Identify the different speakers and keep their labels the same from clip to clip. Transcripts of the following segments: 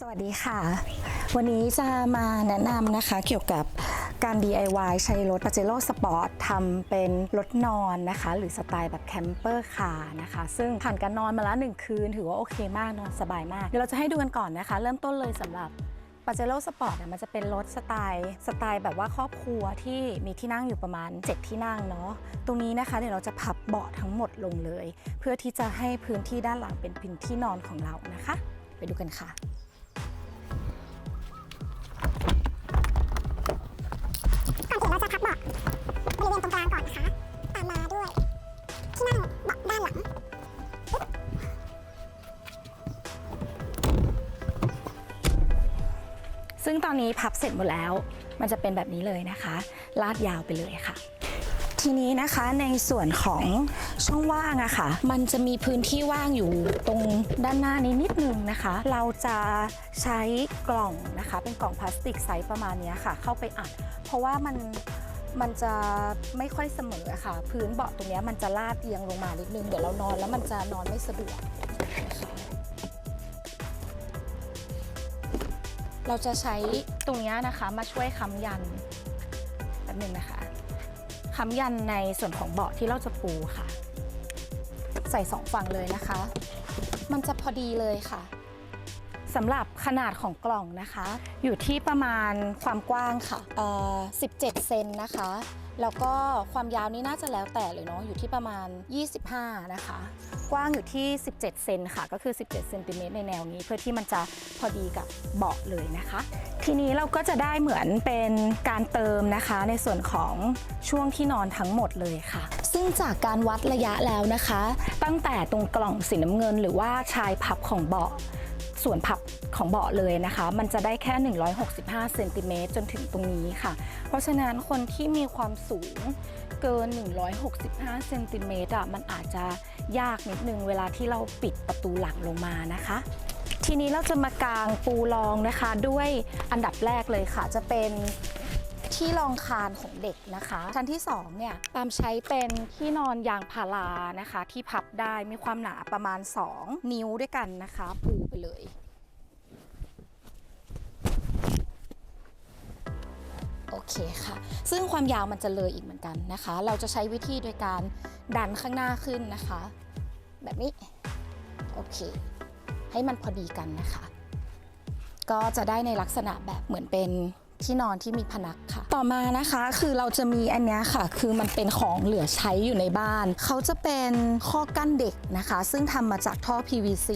Speaker 1: สวัสดีค่ะ วันนี้จะมาแนะนำนะคะเกี่ยวกับการ DIY ใช้รถ Pajero Sport ทำเป็นรถนอนนะคะ หรือสไตล์แบบแคมเปอร์คาร์นะคะ ซึ่งผ่านการนอนมาแล้วหนึ่งคืน ถือว่าโอเคมากนอนสบายมาก เดี๋ยวเราจะให้ดูกันก่อนนะคะ เริ่มต้นเลยสำหรับปาเจโร่สปอร์ตเนี่ยมันจะเป็นรถสไตล์สไตล์แบบว่าครอบครัวที่มีที่นั่งอยู่ประมาณ 7 ที่นั่งเนาะตรงนี้นะคะเดี๋ยวเราจะพับเบาะทั้งหมดลงเลย เพื่อที่จะให้พื้นที่ด้านหลังเป็นพื้นที่นอนของเรานะคะ ไปดูกันค่ะ
Speaker 2: งต
Speaker 1: อนนี้พับเสร็จหมดแล้ว มันจะเป็นแบบนี้เลยนะคะ ลาดยาวไปเลยค่ะ ทีนี้นะคะในส่วนของช่องว่างอะค่ะ มันจะมีพื้นที่ว่างอยู่ตรงด้านหน้านี้นิดนึงนะคะ เราจะใช้กล่องนะคะ เป็นกล่องพลาสติกไซส์ประมาณนี้ค่ะ เข้าไปอัด เพราะว่ามันมันจะไม่ค่อยเสมออะค่ะ พื้นเบาะตรงนี้มันจะลาดเอียงลงมานิดนึง เดี๋ยวเรานอนแล้วมันจะนอนไม่สะดวก เราจะใช้ตรงนี้นะคะมาช่วยค้ำยันแป๊บนึงนะคะค้ำยันในส่วนของเบาะที่เราจะปูค่ะ ใส่สองฝั่งเลยนะคะ มันจะพอดีเลยค่ะสำหรับขนาดของกล่องนะคะ อยู่ที่ประมาณความกว้างค่ะเอ่อ17 เซนนะคะ แล้วก็ความยาวนี่น่าจะแล้วแต่เลยเนาะอยู่ที่ประมาณ 25 นะคะ กว้างอยู่ที่ 17 เซนค่ะ ก็คือ 17เซนติเมตรในแนวนี้ เพื่อที่มันจะพอดีกับเบาะเลยนะคะ ทีนี้เราก็จะได้เหมือนเป็นการเติมนะคะ ในส่วนของช่วงที่นอนทั้งหมดเลยค่ะ ซึ่งจากการวัดระยะแล้วนะคะ ตั้งแต่ตรงกล่องสีน้ำเงิน หรือว่าชายพับของเบาะ ส่วนพับของเบาะเลยนะคะ มันจะได้แค่ 165เซนติเมตรจนถึงตรงนี้ค่ะ เพราะฉะนั้นคนที่มีความสูงเกิน 165เซนติเมตรอะมันอาจจะยากนิดนึงเวลาที่เราปิดประตูหลังลงมานะคะ ทีนี้เราจะมากางปูรองนะคะด้วยอันดับแรกเลยค่ะจะเป็น ที่รองคานของเด็กนะคะ ชั้นที่2เนี่ยตามใช้เป็นที่นอนยางพารานะคะ ที่พับได้มีความหนาประมาณ 2 นิ้วด้วยกันนะคะ ปูไปเลยโอเคค่ะ ซึ่งความยาวมันจะเลยอีกเหมือนกันนะคะ เราจะใช้วิธีโดยการดันข้างหน้าขึ้นนะคะ แบบนี้ โอเค ให้มันพอดีกันนะคะ ก็จะได้ในลักษณะแบบเหมือนเป็น ที่นอนที่มีพนักค่ะ ต่อมานะคะคือเราจะมีอันนี้ค่ะ คือมันเป็นของเหลือใช้อยู่ในบ้าน เขาจะเป็นข้อกั้นเด็กนะคะ ซึ่งทำมาจากท่อ PVC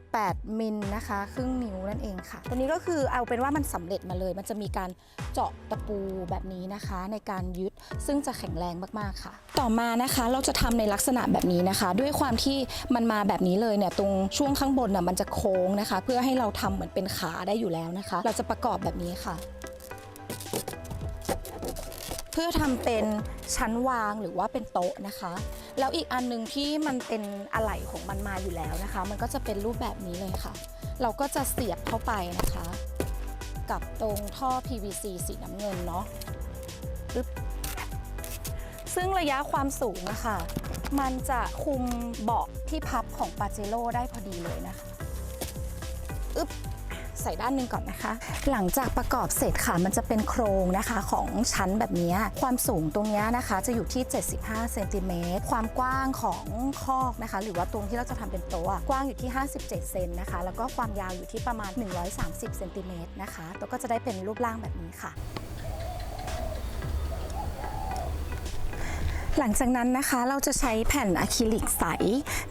Speaker 1: 18 มิลนะคะ ครึ่งนิ้วนั่นเองค่ะ ตัวนี้ก็คือเอาเป็นว่ามันสำเร็จมาเลย มันจะมีการเจาะตะปูแบบนี้นะคะ ในการยึดซึ่งจะแข็งแรงมากๆค่ะ ต่อมานะคะเราจะทำในลักษณะแบบนี้นะคะ ด้วยความที่มันมาแบบนี้เลยเนี่ยตรงช่วงข้างบนน่ะมันจะโค้งนะคะ เพื่อให้เราทำเหมือนเป็นขาได้อยู่แล้วนะคะ เราจะประกอบแบบนี้ค่ะ พื่อทำเป็นชั้นวางหรือว่าเป็นโต๊ะนะคะ แล้วอีกอันหนึ่งที่มันเป็นอะไหล่ของมันมาอยู่แล้วนะคะ มันก็จะเป็นรูปแบบนี้เลยค่ะ เราก็จะเสียบเข้าไปนะคะ กับตรงท่อ PVC สีน้ำเงินเนาะซึ่งระยะความสูงอะค่ะมันจะคุมเบาะที่พับของปาเจโร่ได้พอดีเลยนะคะ อึ๊บ ใส่ด้านหนึ่งก่อนนะคะ หลังจากประกอบเสร็จค่ะมันจะเป็นโครงนะคะของชั้นแบบนี้ความสูงตรงนี้นะคะจะอยู่ที่ 75เซนติเมตรความกว้างของคอกนะคะ หรือว่าตรงที่เราจะทำเป็นโต๊ะอะกว้างอยู่ที่ 57 เซนนะคะ แล้วก็ความยาวอยู่ที่ประมาณ 130เซนติเมตรนะคะตัวก็จะได้เป็นรูปร่างแบบนี้ค่ะ หลังจากนั้นนะคะเราจะใช้แผ่นอะคริลิกใส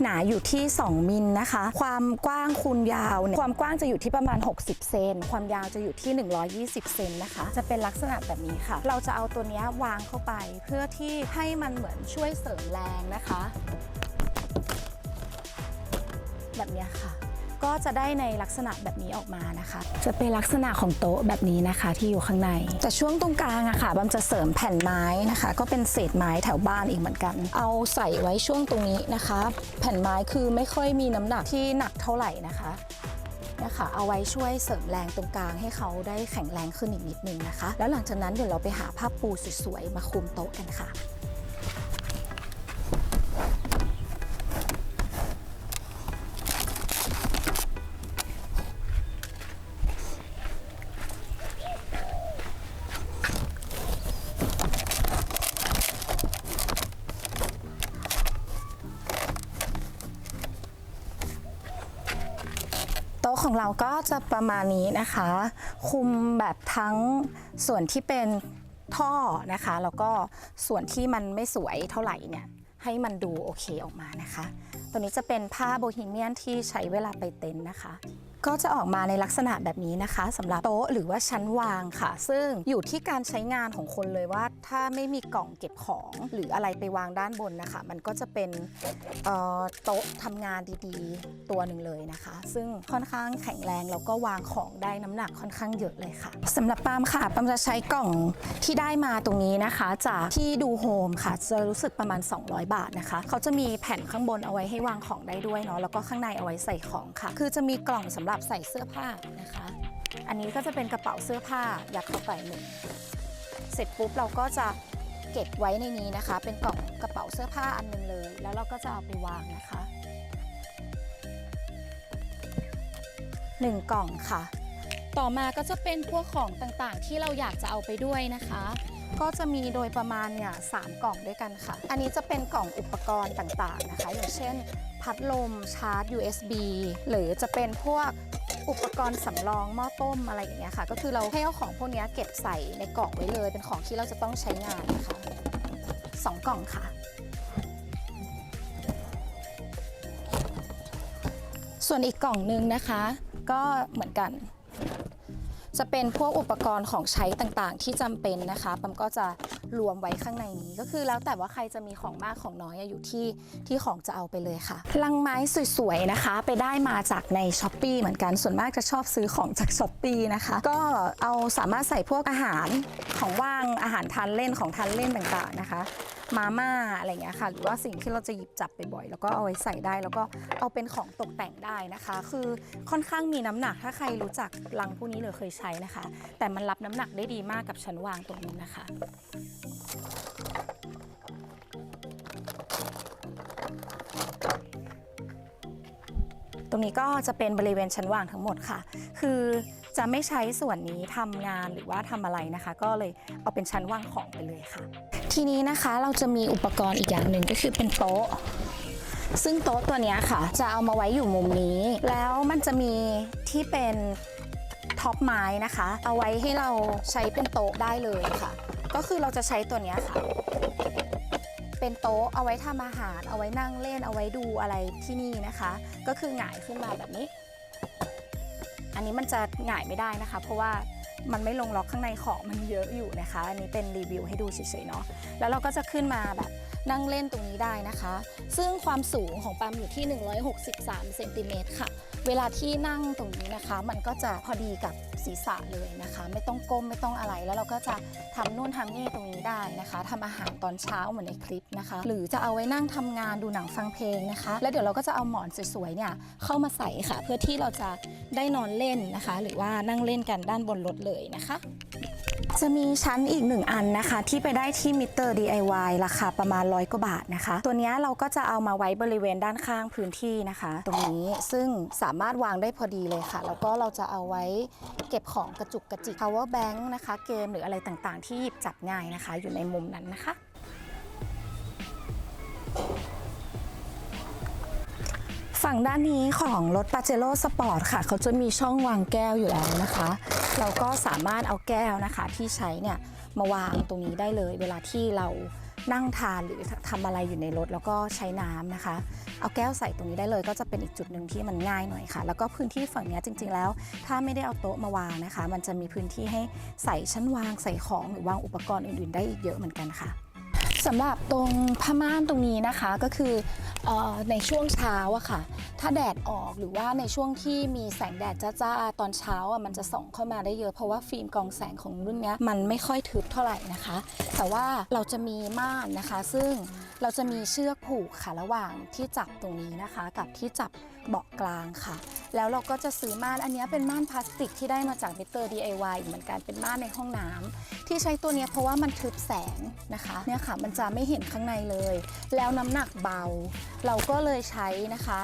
Speaker 1: หนาอยู่ที่ 2 มิลนะคะ ความกว้างคูณยาวเนี่ยความกว้างจะอยู่ที่ประมาณ 60 เซนความยาวจะอยู่ที่ 120 เซนนะคะ จะเป็นลักษณะแบบนี้ค่ะ เราจะเอาตัวนี้วางเข้าไป เพื่อที่ให้มันเหมือนช่วยเสริมแรงนะคะ แบบนี้ค่ะ ก็จะได้ในลักษณะแบบนี้ออกมานะคะ จะเป็นลักษณะของโต๊ะแบบนี้นะคะที่อยู่ข้างใน แต่ช่วงตรงกลางอะค่ะบัมจะเสริมแผ่นไม้นะคะ ก็เป็นเศษไม้แถวบ้านอีกเหมือนกัน เอาใส่ไว้ช่วงตรงนี้นะคะ แผ่นไม้คือไม่ค่อยมีน้ำหนักที่หนักเท่าไหร่นะคะนี่ยค่ะเอาไว้ช่วยเสริมแรงตรงกลางให้เขาได้แข็งแรงขึ้นอีกนิดนึงนะคะ แล้วหลังจากนั้นเดี๋ยวเราไปหาผ้าปูสวยๆมาคลุมโต๊ะกันค่ะ ของเราก็จะประมาณนี้นะคะ คุมแบบทั้งส่วนที่เป็นท่อนะคะ แล้วก็ส่วนที่มันไม่สวยเท่าไหร่เนี่ยให้มันดูโอเคออกมานะคะ ตัวนี้จะเป็นผ้าโบฮีเมียนที่ใช้เวลาไปเต็นท์นะคะ ก็จะออกมาในลักษณะแบบนี้นะคะสำหรับโต๊ะหรือว่าชั้นวางค่ะ ซึ่งอยู่ที่การใช้งานของคนเลยว่า ถ้าไม่มีกล่องเก็บของ หรืออะไรไปวางด้านบนนะคะ มันก็จะเป็นโต๊ะทำงานดีๆ ตัวหนึ่งเลยนะคะ ซึ่งค่อนข้างแข็งแรงแล้วก็วางของได้น้ำหนักค่อนข้างเยอะเลยค่ะสำหรับปามค่ะปามจะใช้กล่องที่ได้มาตรงนี้นะคะ จากที่ดูโฮมค่ะจะรู้สึกประมาณ 200 บาทนะคะ เขาจะมีแผ่นข้างบนเอาไว้ให้วางของได้ด้วยเนาะแล้วก็ข้างในเอาไว้ใส่ของค่ะ คือจะมีกล่องสำหรับใส่เสื้อผ้านะคะ อันนี้ก็จะเป็นกระเป๋าเสื้อผ้ายัดเข้าไปหนึ่งเสร็จปุ๊บเราก็จะเก็บไว้ในนี้นะคะ เป็นกล่องกระเป๋าเสื้อผ้าอันหนึงเลย แล้วเราก็จะเอาไปวางนะคะหนึ่งกล่องค่ะ ต่อมาก็จะเป็นพวกของต่างๆ ที่เราอยากจะเอาไปด้วยนะคะ ก็จะมีโดยประมาณเนี่ยสามกล่องด้วยกันค่ะ อันนี้จะเป็นกล่องอุปกรณ์ต่างๆนะคะ อย่างเช่น พัดลมชาร์จ USB หรือจะเป็นพวกอุปกรณ์สำรองหม้อต้มอะไรอย่างเงี้ยค่ะ ก็คือเราให้เอาของพวกเนี้ยเก็บใส่ในกล่องไว้เลย เป็นของที่เราจะต้องใช้งานนะคะสองกล่องค่ะ ส่วนอีกกล่องหนึงนะคะ ก็เหมือนกัน จะเป็นพวกอุปกรณ์ของใช้ต่างๆ ที่จำเป็นนะคะปั๊มก็จะรวมไว้ข้างในนี้ ก็คือแล้วแต่ว่าใครจะมีของมากของน้อยอะอยู่ที่ที่ของจะเอาไปเลยค่ะ ลังไม้สวยๆนะคะ ไปได้มาจากในช้อปปีเหมือนกันส่วนมากจะชอบซื้อของจากช้อปปีนะคะ ก็เอาสามารถใส่พวกอาหารของว่างอาหารทานเล่นของทานเล่นต่างๆนะคะมาม่าอะไรอย่างเงี้ยค่ะ หรือว่าสิ่งที่เราจะหยิบจับไปบ่อยแล้วก็เอาไว้ใส่ได้ แล้วก็เอาเป็นของตกแต่งได้นะคะ คือค่อนข้างมีน้ำหนักถ้าใครรู้จักลังพวกนี้หรือเคยใช้นะคะ แต่มันรับน้ำหนักได้ดีมากกับชั้นวางตรงนี้นะคะตรงนี้ก็จะเป็นบริเวณชั้นวางทั้งหมดค่ะ คือจะไม่ใช้ส่วนนี้ทำงานหรือว่าทำอะไรนะคะ ก็เลยเอาเป็นชั้นวางของไปเลยค่ะ ทีนี้นะคะเราจะมีอุปกรณ์อีกอย่างหนึ่งก็คือเป็นโต๊ะ ซึ่งโต๊ะตัวนี้ค่ะ จะเอามาไว้อยู่มุมนี้ แล้วมันจะมีที่เป็นท็อปไม้นะคะ เอาไว้ให้เราใช้เป็นโต๊ะได้เลยค่ะ ก็คือเราจะใช้ตัวนี้ค่ะ เป็นโต๊ะเอาไว้ทำอาหาร เอาไว้นั่งเล่นเอาไว้ดูอะไรที่นี่นะคะ ก็คือหงายขึ้นมาแบบนี้ อันนี้มันจะหงายไม่ได้นะคะ เพราะว่า มันไม่ลงล็อกข้างในของมันเยอะอยู่นะคะ อันนี้เป็นรีวิวให้ดูเฉยๆเนาะแล้วเราก็จะขึ้นมาแบบ นั่งเล่นตรงนี้ได้นะคะ ซึ่งความสูงของปั๊มอยู่ที่ 163เซนติเมตรค่ะ เวลาที่นั่งตรงนี้นะคะ มันก็จะพอดีกับศีรษะเลยนะคะ ไม่ต้องก้มไม่ต้องอะไร แล้วเราก็จะทำนู่นทำนี่ตรงนี้ได้นะคะทำอาหารตอนเช้าเหมือนในคลิปนะคะ หรือจะเอาไว้นั่งทำงานดูหนังฟังเพลงนะคะ แล้วเดี๋ยวเราก็จะเอาหมอนสวยๆเนี่ยเข้ามาใส่ค่ะ เพื่อที่เราจะได้นอนเล่นนะคะ หรือว่านั่งเล่นกันด้านบนรถเลยนะคะจะมีชั้นอีกหนึ่งอันนะคะ ที่ไปได้ที่มิเตอร์ DIY ราคาประมาณร้อยกว่าบาทนะคะ ตัวนี้เราก็จะเอามาไว้บริเวณด้านข้างพื้นที่นะคะ ตรงนี้ซึ่งสามารถวางได้พอดีเลยค่ะ แล้วก็เราจะเอาไว้เก็บของกระจุกกระจิก power bank นะคะ เกมหรืออะไรต่างๆ ที่หยิบจับง่ายนะคะ อยู่ในมุมนั้นนะคะ ฝั่งด้านนี้ของรถ p a j e r o Sport ค่ะ เขาจะมีช่องวางแก้วอยู่แล้วนะคะ เราก็สามารถเอาแก้วนะคะ ที่ใช้เนี่ยมาวางตรงนี้ได้เลย เวลาที่เรานั่งทานหรือทำอะไรอยู่ในรถแล้วก็ใช้น้ำนะคะ เอาแก้วใส่ตรงนี้ได้เลย ก็จะเป็นอีกจุดหนึ่งที่มันง่ายหน่อยค่ะ แล้วก็พื้นที่ฝั่งนี้จริง ๆ แล้ว ถ้าไม่ได้เอาโต๊ะมาวางนะคะ มันจะมีพื้นที่ให้ใส่ชั้นวางใส่ของหรือวางอุปกรณ์อื่น ๆ ได้อีกเยอะเหมือนกันค่ะ สำหรับตรงผ้าม่านตรงนี้นะคะก็คืออในช่วงเช้าอะค่ะ ถ้าแดดออกหรือว่าในช่วงที่มีแสงแดดจ้าๆตอนเช้าอะมันจะส่องเข้ามาได้เยอะเพราะว่าฟิล์มกองแสงของรุ่นนี้มันไม่ค่อยทึบเท่าไหร่นะคะ แต่ว่าเราจะมีม่านนะคะ ซึ่งเราจะมีเชือกผูกค่ะระหว่างที่จับตรงนี้นะคะ กับที่จับเบาะกลางค่ะ แล้วเราก็จะซื้อม่านอันเนี้ยเป็นม่านพลาสติกที่ได้มาจากมิเตอร์ DIY อีเหมือนกันเป็นม่านในห้องน้ำที่ใช้ตัวเนี้ยเพราะว่ามันทึบแสงนะคะเนี่ยค่ะมันจะไม่เห็นข้างในเลย แล้วน้ำหนักเบา เราก็เลยใช้นะคะ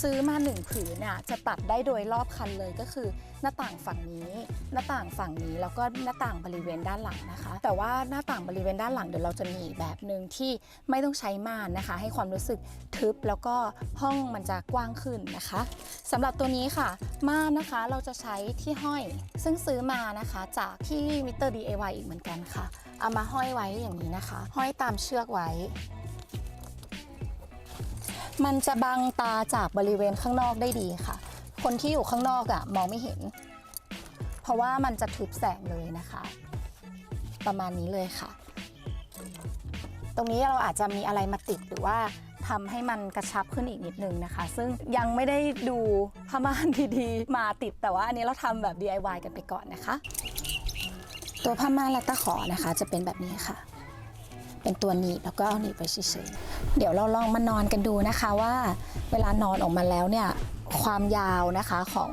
Speaker 1: ซื้อมาหนึ่งผืนน่ะจะตัดได้โดยรอบคันเลยก็คือ หน้าต่างฝั่งนี้ หน้าต่างฝั่งนี้แล้วก็หน้าต่างบริเวณด้านหลังนะคะ แต่ว่าหน้าต่างบริเวณด้านหลังเดี๋ยวเราจะมีแบบหนึ่งที่ไม่ต้องใช้ม่านนะคะ ให้ความรู้สึกทึบแล้วก็ห้องมันจะกว้างขึ้นนะคะสำหรับตัวนี้ค่ะ ม่านนะคะเราจะใช้ที่ห้อย ซึ่งซื้อมานะคะจากที่มิเตอร์ DIY อีกเหมือนกันค่ะเอามาห้อยไว้อย่างนี้นะคะ ห้อยตามเชือกไว้ มันจะบังตาจากบริเวณข้างนอกได้ดีค่ะ คนที่อยู่ข้างนอกอะ่ะมองไม่เห็น เพราะว่ามันจะทึบแสงเลยนะคะ ประมาณนี้เลยค่ะ ตรงนี้เราอาจจะมีอะไรมาติดหรือว่าทำให้มันกระชับขึ้นอีกนิดนึงนะคะ ซึ่งยังไม่ได้ดูผ้าม่านดีๆ มาติดแต่ว่าอันนี้เราทำแบบ DIY กันไปก่อนนะคะ ตัวผ้าม่านและตะขอนะคะ จะเป็นแบบนี้ค่ะ เป็นตัวหนีบแล้วก็เอาหนีบไปเฉยๆเดี๋ยวเราลองมานอนกันดูนะคะว่า เวลานอนออกมาแล้วเนี่ยความยาวนะคะของ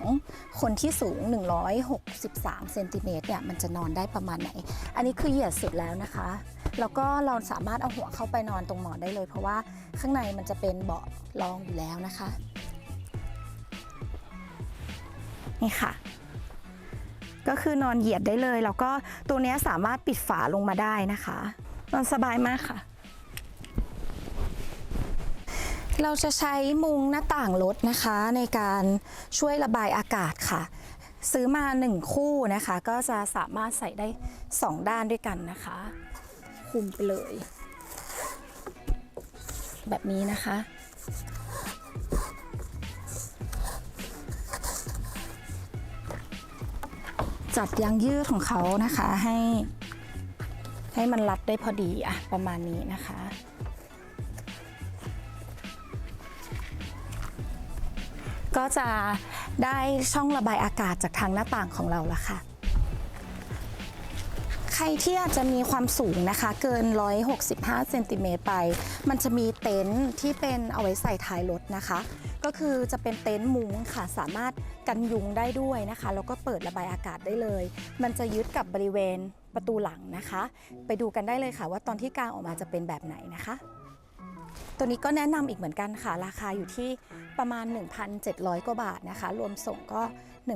Speaker 1: คนที่สูง 163เซนติเมตรเนี่ยมันจะนอนได้ประมาณไหน อันนี้คือเหยียดสุดแล้วนะคะ แล้วก็เราสามารถเอาหัวเข้าไปนอนตรงหมอนได้เลย เพราะว่าข้างในมันจะเป็นเบาะรองอยู่แล้วนะคะ นี่ค่ะ ก็คือนอนเหยียดได้เลย แล้วก็ตัวนี้สามารถปิดฝาลงมาได้นะคะ นอนสบายมากค่ะ เราจะใช้มุงหน้าต่างรถนะคะในการช่วยระบายอากาศค่ะ ซื้อมาหนึ่งคู่นะคะ ก็จะสามารถใส่ได้สองด้านด้วยกันนะคะ คุมไปเลย แบบนี้นะคะจัดยางยืดของเขานะคะให้ ให้มันรัดได้พอดีอะประมาณนี้นะคะ ก็จะได้ช่องระบายอากาศจากทางหน้าต่างของเราละค่ะ ใครที่อาจจะมีความสูงนะคะ เกิน 165เซนติเมตรไป มันจะมีเต็นท์ที่เป็นเอาไว้ใส่ท้ายรถนะคะ ก็คือจะเป็นเต็นท์มุ้งค่ะ สามารถกันยุงได้ด้วยนะคะ แล้วก็เปิดระบายอากาศได้เลย มันจะยึดกับบริเวณ ประตูหลังนะคะ ไปดูกันได้เลยค่ะ ว่าตอนที่กางออกมาจะเป็นแบบไหนนะคะ ตัวนี้ก็แนะนำอีกเหมือนกันค่ะ ราคาอยู่ที่ประมาณ 1,700 กว่าบาทนะคะ รวมส่งก็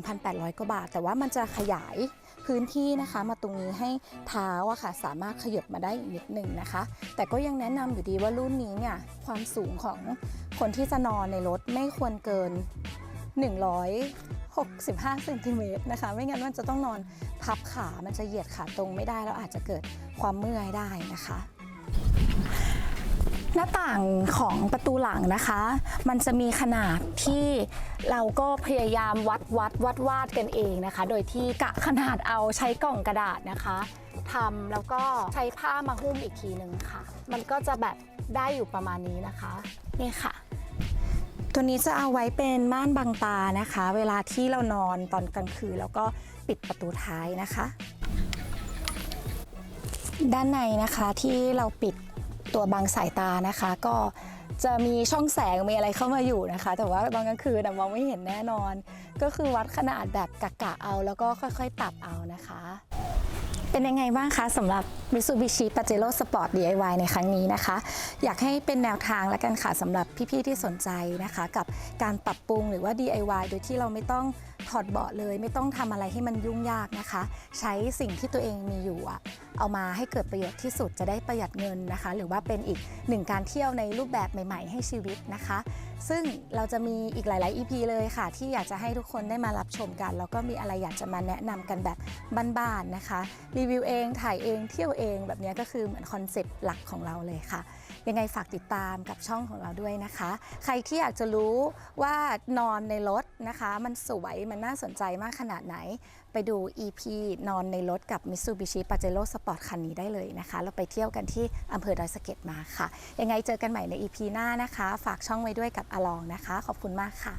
Speaker 1: 1,800 กว่าบาท แต่ว่ามันจะขยายพื้นที่นะคะ มาตรงนี้ให้เท้าอะค่ะ สามารถขยับมาได้อีกนิดหนึ่งนะคะ แต่ก็ยังแนะนำอยู่ดีว่ารุ่นนี้เนี่ยความสูงของคนที่จะนอนในรถไม่ควรเกิน 165เซนติเมตรนะคะ ไม่งั้นมันจะต้องนอนพับขา มันจะเหยียดขาตรงไม่ได้แล้วอาจจะเกิดความเมื่อยได้นะคะหน้าต่างของประตูหลังนะคะ มันจะมีขนาดที่เราก็พยายามวัดวัดวัดวาดกันเองนะคะ โดยที่กะขนาดเอาใช้กล่องกระดาษนะคะทำแล้วก็ใช้ผ้ามาหุ้มอีกทีหนึ่งค่ะ มันก็จะแบบได้อยู่ประมาณนี้นะคะ นี่ค่ะ ตัวนี้จะเอาไว้เป็นม่านบังตานะคะ เวลาที่เรานอนตอนกลางคืนแล้วก็ปิดประตูท้ายนะคะ ด้านในนะคะที่เราปิดตัวบังสายตานะคะ ก็จะมีช่องแสงมีอะไรเข้ามาอยู่นะคะ แต่ว่าตอนกลางคืนมองไม่เห็นแน่นอน ก็คือวัดขนาดแบบกะกะเอา แล้วก็ค่อยๆปรับเอานะคะ เป็นยังไงบ้างคะสำหรับ Mitsubishi Pajero Sport DIY ในครั้งนี้นะคะ อยากให้เป็นแนวทางแล้วกันค่ะสำหรับพี่ ๆ ที่สนใจนะคะ กับการปรับปรุงหรือว่า DIY โดยที่เราไม่ต้อง ถอดเบาะเลยไม่ต้องทำอะไรให้มันยุ่งยากนะคะ ใช้สิ่งที่ตัวเองมีอยู่อะเอามาให้เกิดประโยชน์ที่สุดจะได้ประหยัดเงินนะคะ หรือว่าเป็นอีกหนึ่งการเที่ยวในรูปแบบใหม่ ๆ ให้ชีวิตนะคะ ซึ่งเราจะมีอีกหลาย ๆ EP เลยค่ะ ที่อยากจะให้ทุกคนได้มารับชมกัน แล้วก็มีอะไรอยากจะมาแนะนำกันแบบบ้านๆนะคะรีวิวเองถ่ายเองเที่ยวเองแบบนี้ก็คือเหมือนคอนเซปต์หลักของเราเลยค่ะยังไงฝากติดตามกับช่องของเราด้วยนะคะ ใครที่อยากจะรู้ว่านอนในรถนะคะ มันสวยมันน่าสนใจมากขนาดไหน ไปดู EP นอนในรถกับ Mitsubishi Pajero Sport คันนี้ได้เลยนะคะ เราไปเที่ยวกันที่อำเภอดอยสะเก็ดมาค่ะ ยังไงเจอกันใหม่ใน EP หน้านะคะ ฝากช่องไว้ด้วยกับอลองนะคะ ขอบคุณมากค่ะ